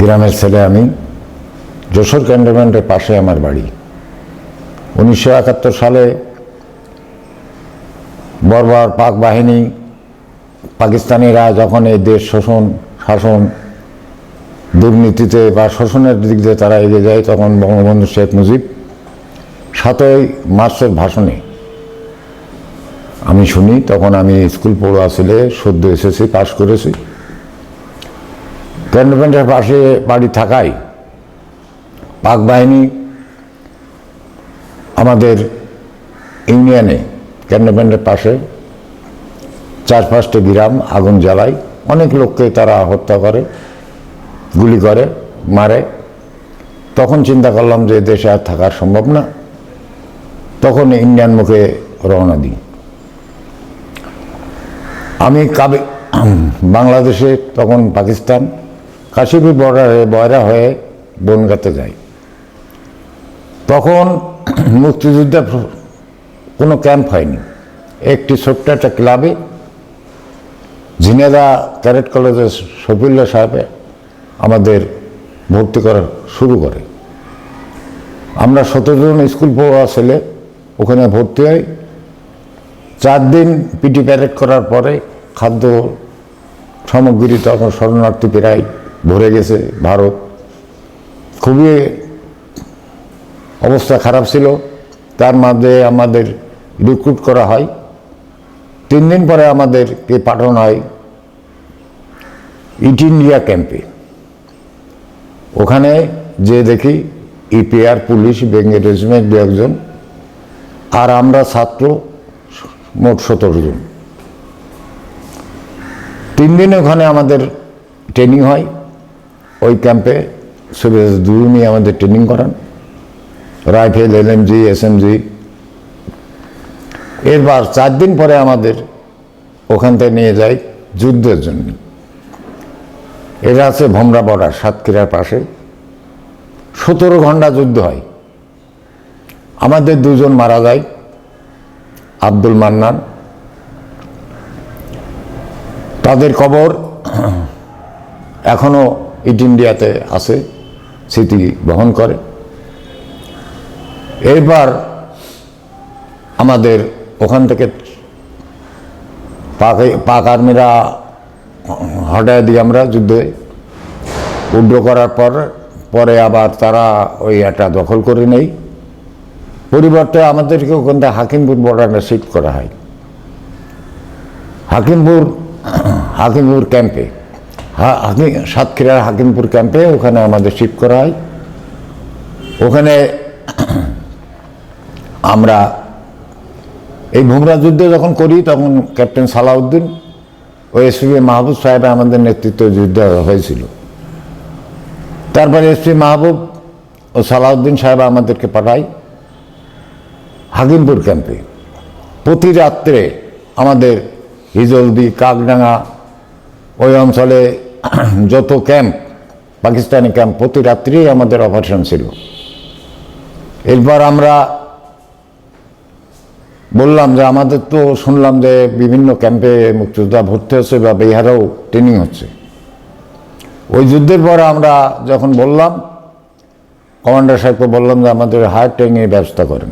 গ্রামের ছেলে আমি, যশোর ক্যান্টনমেন্টের পাশে আমার বাড়ি। উনিশশো একাত্তর সালে বর্বর পাক বাহিনী, পাকিস্তানিরা যখন এই দেশ শোষণ, শাসন, দুর্নীতিতে বা শোষণের দিক দিয়ে তারা এগিয়ে যায়, তখন বঙ্গবন্ধু শেখ মুজিব সাতই মার্চের ভাষণে আমি শুনি, তখন আমি স্কুল পড়ুয়া ছেলে, সদ্য এসেছি পাশ করেছি। ক্যান্টনমেন্টের পাশে বাড়ি থাকায় পাক বাহিনী আমাদের ইউনিয়নে ক্যান্টনমেন্টের পাশে চার পাঁচটি গ্রাম আগুন জ্বালায়। অনেক লোককে তারা হত্যা করে, গুলি করে, মারে। তখন চিন্তা করলাম যে দেশে আর থাকা সম্ভব না। তখন ইন্ডিয়ান মুখে রওনা দিই। আমি কাবে বাংলাদেশে, তখন পাকিস্তান কাশিপুর বর্ডারে বয়রা হয়ে বনগাতে যাই তখন মুক্তিযুদ্ধে কোনো ক্যাম্প হয়নি। একটি ছোট্ট একটা ক্লাবে ঝিনেদা ক্যারেট কলেজের শফিউল্লাহ সাহেবে আমাদের ভর্তি করা শুরু করে। আমরা সতেরো জন স্কুল পড়ুয়া ছেলে ওখানে ভর্তি হই। চার দিন পিটি প্যারেড করার পরে খাদ্য সামগ্রী তখন শরণার্থী প্রায় ভরে গেছে ভারত। খুবই অবস্থা খারাপ ছিল। তার মধ্যে আমাদের রিক্রুট করা হয়। তিন দিন পরে আমাদেরকে পাঠানো হয় ইট ইন্ডিয়া ক্যাম্পে ওখানে যে দেখি ইপিআর পুলিশ বেঙ্গল রেজিমেন্ট দু একজন। আর আমরা ছাত্র, মোট সতেরো জন। তিন দিন ওখানে আমাদের ট্রেনিং হয়। ওই ক্যাম্পে সুরেশ দুরুনি আমাদের ট্রেনিং করান। রাইফেল এলএমজি এসএমজি এরপর চার দিন পরে আমাদের ওখান থেকে নিয়ে যায় যুদ্ধের জন্য। এটা আছে ভমরা বর্ডার, সাতক্ষীরার পাশে। সতেরো ঘণ্টা যুদ্ধ হয়। আমাদের দুজন মারা যায়, আব্দুল মান্নান। তাদের কবর এখনও ইট ইন্ডিয়াতে আসে স্মৃতি বহন করে। এরপর আমাদের ওখান থেকে পাক পাক আর্মিরা হটায় দিই আমরা যুদ্ধে। উড্র করার পর, পরে আবার তারা ওই একটা দখল করে নেই। পরিবর্তে আমাদেরকে ওখান থেকে হাকিমপুর বর্ডারে শিফট করা হয়। হাকিমপুর হাকিমপুর ক্যাম্পে হাকিম সাতক্ষীরার হাকিমপুর ক্যাম্পে ওখানে আমাদের শিফট করা হয়। ওখানে আমরা এই ভুমরা যুদ্ধ যখন করি, তখন ক্যাপ্টেন সালাউদ্দিন ও এসপি মাহবুব সাহেব আমাদের নেতৃত্ব যুদ্ধ হয়েছিল। তারপরে এসপি মাহবুব ও সালাউদ্দিন সাহেব আমাদেরকে পাঠায় হাকিমপুর ক্যাম্পে। প্রতি রাত্রে আমাদের হিজলদি, কাকডাঙ্গা ওই অঞ্চলে যত ক্যাম্প পাকিস্তানি ক্যাম্প প্রতি রাত্রেই আমাদের অপারেশন ছিল। এরপর আমরা বললাম যে, আমাদের তো শুনলাম যে বিভিন্ন ক্যাম্পে মুক্তিযোদ্ধা ভর্তি হচ্ছে বা বিহারেও ট্রেনিং হচ্ছে। ওই যুদ্ধের পর আমরা যখন বললাম কমান্ডার সাহেবকে বললাম যে, আমাদের হায়ার ট্রেনিংয়ের ব্যবস্থা করেন।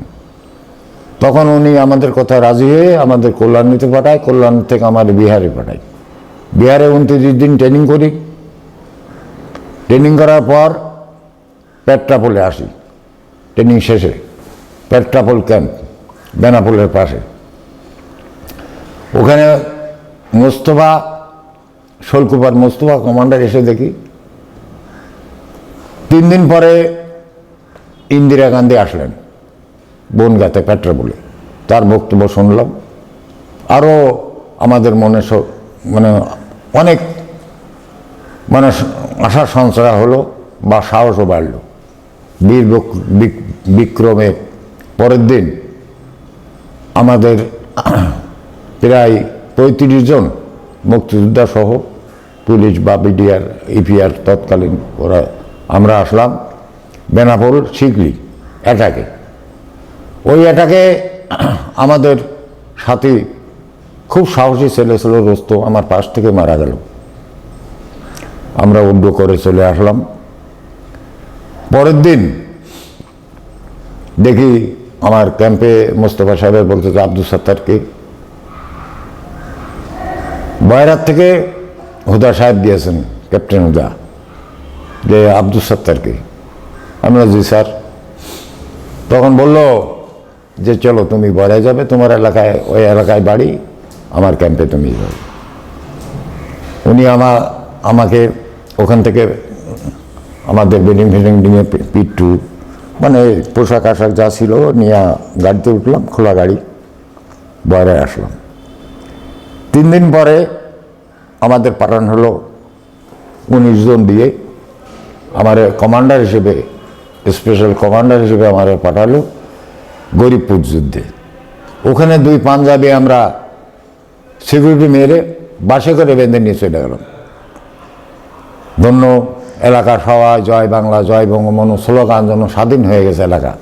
তখন উনি আমাদের কথা রাজি হয়ে আমাদের কল্যাণীতে পাঠায়, কল্যাণ থেকে আমাদের বিহারে পাঠায়। বিহারে উনত্রিশ দিন ট্রেনিং করি। ট্রেনিং করার পর পেট্রাপোলে আসি। ট্রেনিং শেষে পেট্রাপোল ক্যাম্প বেনাপোলের পাশে। ওখানে মোস্তফা, শোলকুপার মোস্তফা কমান্ডার এসে দেখি। তিন দিন পরে ইন্দিরা গান্ধী আসলেন বনগাতে পেট্রাপোলে। তার বক্তব্য শুনলাম। আরও আমাদের মনে মানে অনেক মানে আশার সঞ্চয় হলো বা সাহসও বাড়লো। বীর বক- বিক্রমে পরের দিন আমাদের প্রায় পঁয়ত্রিশ জন মুক্তিযোদ্ধা সহ পুলিশ বা বিডিআর, ইপিআর তৎকালীন ওরা, আমরা আসলাম বেনাপোল শিগলি অ্যাটাকে ওই অ্যাটাকে আমাদের সাথী খুব সাহসী ছেলে ছিল রোস্ত আমার পাশ থেকে মারা গেল। আমরা উড্ড করে চলে আসলাম। পরের দিন দেখি আমার ক্যাম্পে মোস্তফা সাহেব বলতে আব্দুল সত্তারকে বয়রাত থেকে হুদা সাহেব দিয়েছেন, ক্যাপ্টেন হুদা, যে আব্দুল সত্তারকে আমরা জি স্যার। তখন বলল যে, চলো তুমি বয়রা যাবে, তোমার এলাকায়, ওই এলাকায় বাড়ি। আমার ক্যাম্পে তুমি উনি আমা, আমাকে ওখান থেকে, আমাদের বেডিং ফেডিং নিয়ে পিট্টু মানে পোশাক আশাক যা ছিল নিয়ে গাড়িতে উঠলাম, খোলা গাড়ি বয়রায় আসলাম। তিন দিন পরে আমাদের পাঠানো হলো উনিশ জন দিয়ে, আমার কমান্ডার হিসেবে স্পেশাল কমান্ডার হিসেবে আমার পাঠালো গরিবপুর যুদ্ধে। ওখানে দুই পাঞ্জাবি আমরা সিকিউরিটি মেরে বাসে করে বেঁধে নিয়ে চলে গেলাম ধন্য এলাকার সবাই, জয় বাংলা, জয় বঙ্গবন্ধু, স্লোগান যেন স্বাধীন হয়ে গেছে এলাকা।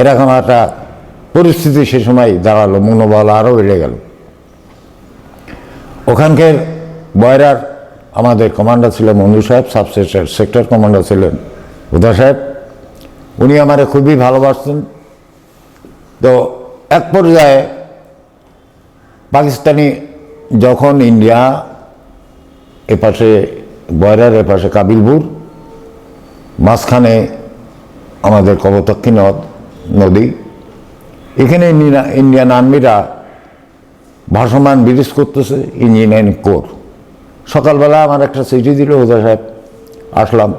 এরকম একটা পরিস্থিতি সে সময় দাঁড়াল, মনোবল আরও বেড়ে গেল। ওখানকার বয়রার আমাদের কমান্ডার ছিলেন মঞ্জু সাহেব সাব সেক্টর কমান্ডার ছিলেন উদা সাহেব। উনি আমারে খুবই ভালোবাসতেন। তো এক পর্যায়ে পাকিস্তানি যখন ইন্ডিয়া এপাশে, বয়রার এপাশে কাবিলপুর, মাঝখানে আমাদের কবতক্ষী নদ নদী, এখানে ইন্ডিয়ান আর্মিরা ভাসমান ব্রিটিশ করতেছে, ইঞ্জিনিয়ারিং কোর। সকালবেলা আমার একটা চিঠি দিল হুদা সাহেব, আসলাম।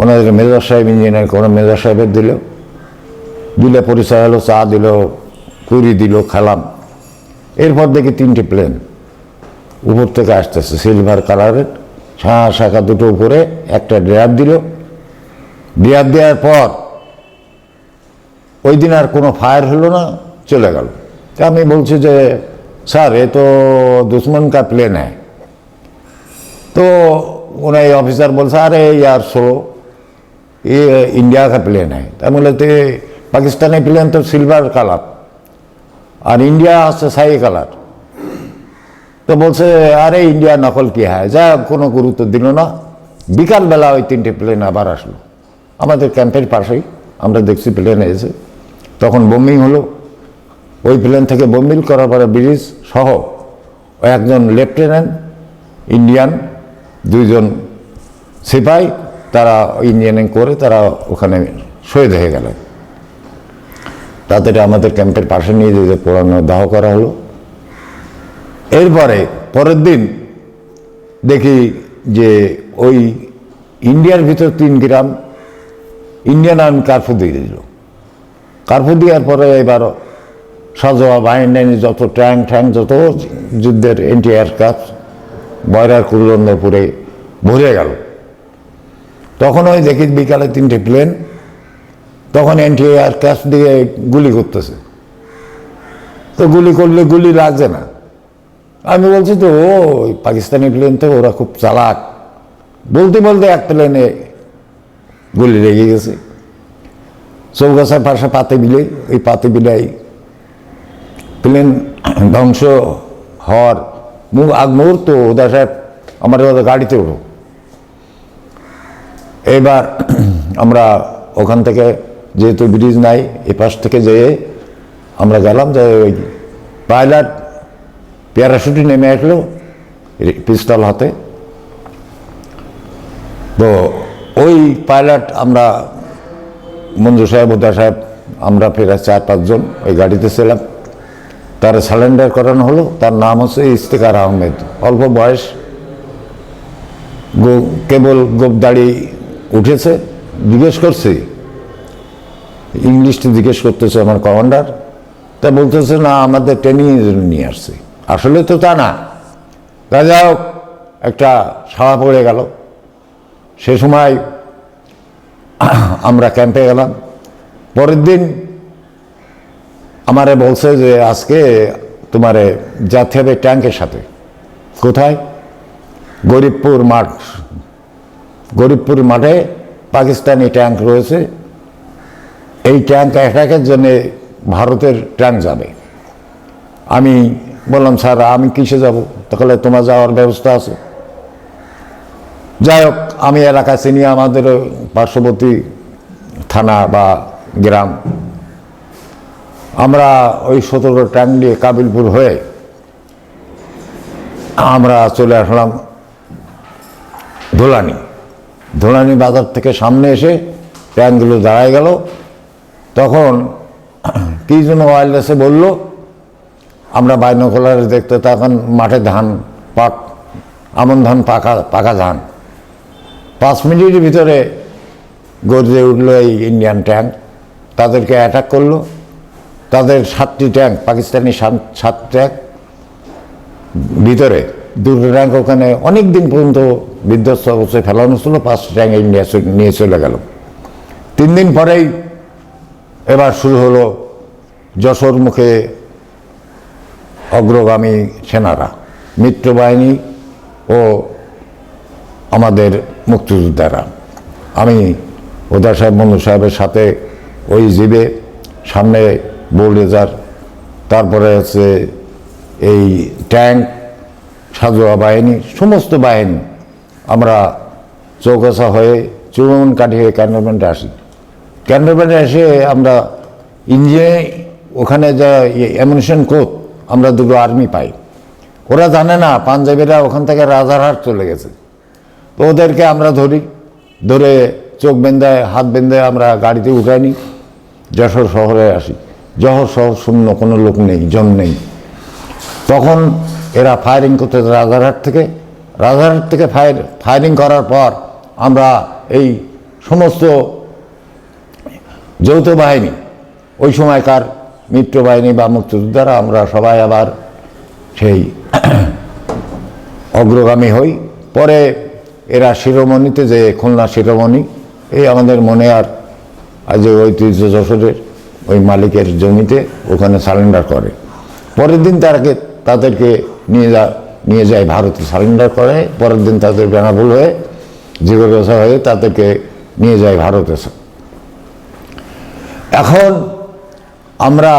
ওনাদের মেজর সাহেব ইঞ্জিনিয়ার করে, মেজর সাহেবের দিল। দিলে পরিচয় হলো, চা দিল কুড়ি দিল, খেলাম। এরপর দেখি তিনটে প্লেন উপর থেকে আসতেছে সিলভার কালারের ছাঁ শাখা দুটো উপরে একটা ড্রাইভ দিল ড্রাইভ দেওয়ার পর ওই দিন আর কোনো ফায়ার হলো না চলে গেল তা আমি বলছি যে স্যার এ তো দুশ্মন কা প্লেন হ্যাঁ तो उन्हें ऑफिसर बोल अरे यार सुनो ये इंडिया का प्लेन है तो बोले थे पाकिस्तानी प्लेन तो सिल्वर कलर আর ইন্ডিয়া হচ্ছে সাই কালার। তো বলছে, আরে, ইন্ডিয়া নকল কি হয়? যা, কোনো গুরুত্ব দিল না। বিকালবেলা ওই তিনটে প্লেন আবার আসলো। আমাদের ক্যাম্পের পাশেই, আমরা দেখছি প্লেন এসে। তখন বোম্বিং হলো। ওই প্লেন থেকে বোম্বিং করার পরে ব্রিটিশ সহ একজন লেফটেন্যান্ট ইন্ডিয়ান দুইজন সিপাই, তারা ইঞ্জিনিয়ারিং করে, তারা ওখানে শহীদ হয়ে গেলেন। তাদের আমাদের ক্যাম্পের পাশে নিয়ে যেতে পোড়ানো, দাহ করা হলো। এরপরে পরের দিন দেখি যে ওই ইন্ডিয়ার ভিতর তিন গ্রাম ইন্ডিয়ান আর্মি কার্ফু দিয়ে দিল। কার্ফু দেওয়ার পরে এবার সাজোয়া বাহিনী যত ট্যাঙ্ক ট্যাঙ্ক যত যুদ্ধের এন্টি এয়ারক্রাফট বয়রার কুলন্দরপুরে ভরে গেল। তখন ওই দেখি বিকালে তিনটে প্লেন তখন এন্টি এয়ারক্রাফট দিয়ে গুলি করতেছে। তো গুলি করলে গুলি লাগছে না। আমি বলছি তো ওই পাকিস্তানি প্লেন তো ওরা খুব চালাক। বলতে বলতে এক প্লেনে গুলি লেগে গেছে। চৌগাছার পাশে পাতে বিলে ওই পাতে বিলাই প্লেন ধ্বংস হওয়ার মুখ আগ মুহূর্ত ওদা সাহেব আমার ওদের গাড়িতে উঠো। এবার আমরা ওখান থেকে যেহেতু ব্রিজ নাই, এ পাশ থেকে যেয়ে আমরা গেলাম যে ওই পাইলট প্যারাশুটি নেমে আসলো পিস্তল হাতে। তো ওই পাইলট আমরা মঞ্জু সাহেব উদ্দা সাহেব, আমরা ফেরা চার, পাঁচজন ওই গাড়িতে ছিলাম। তার সারেন্ডার করানো হলো, তার নাম হচ্ছে ইস্তেকার আহমেদ। অল্প বয়স কেবল গোপ দাড়ি উঠেছে। জিজ্ঞেস করছি ইংলিশটি জিজ্ঞেস করতেছে আমার কমান্ডার। তা বলতেছে, না, আমাদের ট্রেনিং জন্য নিয়ে আসছে। আসলে তো তা না। তা যাই হোক, একটা সাড়া পড়ে গেল। সে সময় আমরা ক্যাম্পে গেলাম। পরের দিন আমারে বলছে যে, আজকে তোমারে যেতে হবে ট্যাঙ্কের সাথে। কোথায়? গরিবপুর মাঠ। গরিবপুর মাঠে পাকিস্তানি ট্যাঙ্ক রয়েছে। এই ট্যাঙ্ক অ্যাটাকের জন্যে ভারতের ট্যাঙ্ক যাবে। আমি বললাম, স্যার, আমি কিসে যাব? তাহলে তোমার যাওয়ার ব্যবস্থা আছে। যাই হোক, আমি এলাকা চিনি আমাদের পার্শ্ববর্তী থানা বা গ্রাম। আমরা ওই সতেরো ট্যাঙ্ক নিয়ে কাবিলপুর হয়ে আমরা চলে আসলাম ধুলানি। ধুলানি বাজার থেকে সামনে এসে ট্যাঙ্কগুলো দাঁড়ায় গেল। তখন কি যেন ওয়াইল্ডেসে বলল, আমরা বাইনোকুলারে দেখতে তখন মাঠে ধান পাক, আমন ধান পাকা পাকা ধান। পাঁচ মিনিটের ভিতরে গর্জে উঠল এই ইন্ডিয়ান ট্যাঙ্ক তাদেরকে অ্যাটাক করল। তাদের সাতটি ট্যাঙ্ক পাকিস্তানি সাত- সাত ট্যাঙ্ক ভিতরে। দুটো ট্যাঙ্ক ওখানে অনেক দিন পর্যন্ত বিধ্বস্ত অবস্থায় ফেলানো ছিল। পাঁচ ট্যাঙ্ক ইন্ডিয়া নিয়ে চলে গেল। তিন দিন পরেই এবার শুরু হলো যশোর মুখে অগ্রগামী সেনারা, মিত্রবাহিনী ও আমাদের মুক্তিযোদ্ধারা। আমি ওদা সাহেব মনু সাহেবের সাথে ওই জিবে, সামনে বোলডেজার, তারপরে হচ্ছে এই ট্যাঙ্ক, সাজোয়া বাহিনী, সমস্ত বাহিনী আমরা চৌকাছা হয়ে চুরমন কাঠিয়ে ক্যান্টনমেন্টে আসি। ক্যান্টনমেন্টে এসে আমরা ইঞ্জিনে ওখানে যা অ্যামিনেশন কোপ আমরা দুটো আর্মি পাই। ওরা জানে না, পাঞ্জাবিরা ওখান থেকে রাজারহাট চলে গেছে। তো ওদেরকে আমরা ধরি, ধরে চোখ বেঁধে, হাত বেঁধে আমরা গাড়িতে উঠাই নিই যশোর শহরে আসি। যশোর শহর শূন্য, কোনো লোক নেই জন নেই। তখন এরা ফায়ারিং করতে রাজারহাট থেকে। রাজারহাট থেকে ফায়ার ফায়ারিং করার পর আমরা এই সমস্ত যৌথ বাহিনী, ওই সময়কার মিত্র বাহিনী বা মুক্তিযোদ্ধারা, আমরা সবাই আবার সেই অগ্রগামী হই। পরে এরা শিরোমণিতে যে খুলনা শিরোমণি, এই আমাদের মনে আর আজ ঐতিহ্য যশোরের ওই মালিকের জমিতে ওখানে সারেন্ডার করে। পরের দিন তারাকে তাদেরকে নিয়ে যা, নিয়ে যায় ভারতে সারেন্ডার করে। পরের দিন তাদের বেনাবুল হয়ে জীবদশা হয়ে তাদেরকে নিয়ে যায় ভারতে এখন আমরা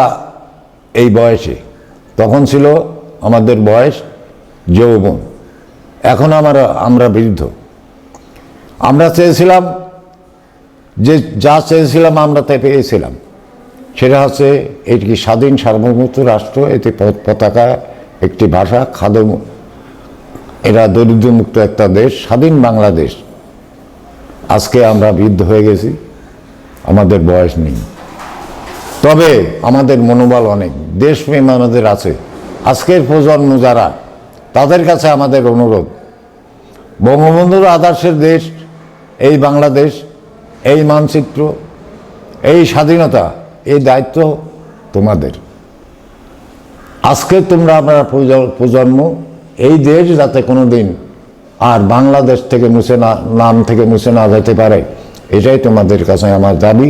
এই বয়সে, তখন ছিল আমাদের বয়স যৌবন। এখন আমরা আমরা বৃদ্ধ। আমরা চেয়েছিলাম যে যা চেয়েছিলাম আমরা তাই পেয়েছিলাম। সেটা হচ্ছে এটি স্বাধীন সার্বভৌমত্ব রাষ্ট্র এতে পতাকা, একটি ভাষা খাদ্য এরা দরিদ্রমুক্ত একটা দেশ, স্বাধীন বাংলাদেশ। আজকে আমরা বৃদ্ধ হয়ে গেছি, আমাদের বয়স নেই। তবে আমাদের মনোবল অনেক, দেশপ্রেম আমাদের আছে। আজকের প্রজন্ম যারা, তাদের কাছে আমাদের অনুরোধ, বঙ্গবন্ধুর আদর্শের দেশ, এই বাংলাদেশ, এই মানচিত্র, এই স্বাধীনতা, এই দায়িত্ব তোমাদের। আজকে তোমরা আমরা প্রজন্ম, এই দেশ যাতে কোনো দিন আর বাংলাদেশ থেকে মুছে না, নাম থেকে মুছে না যেতে পারে, এটাই তোমাদের কাছে আমার দাবি।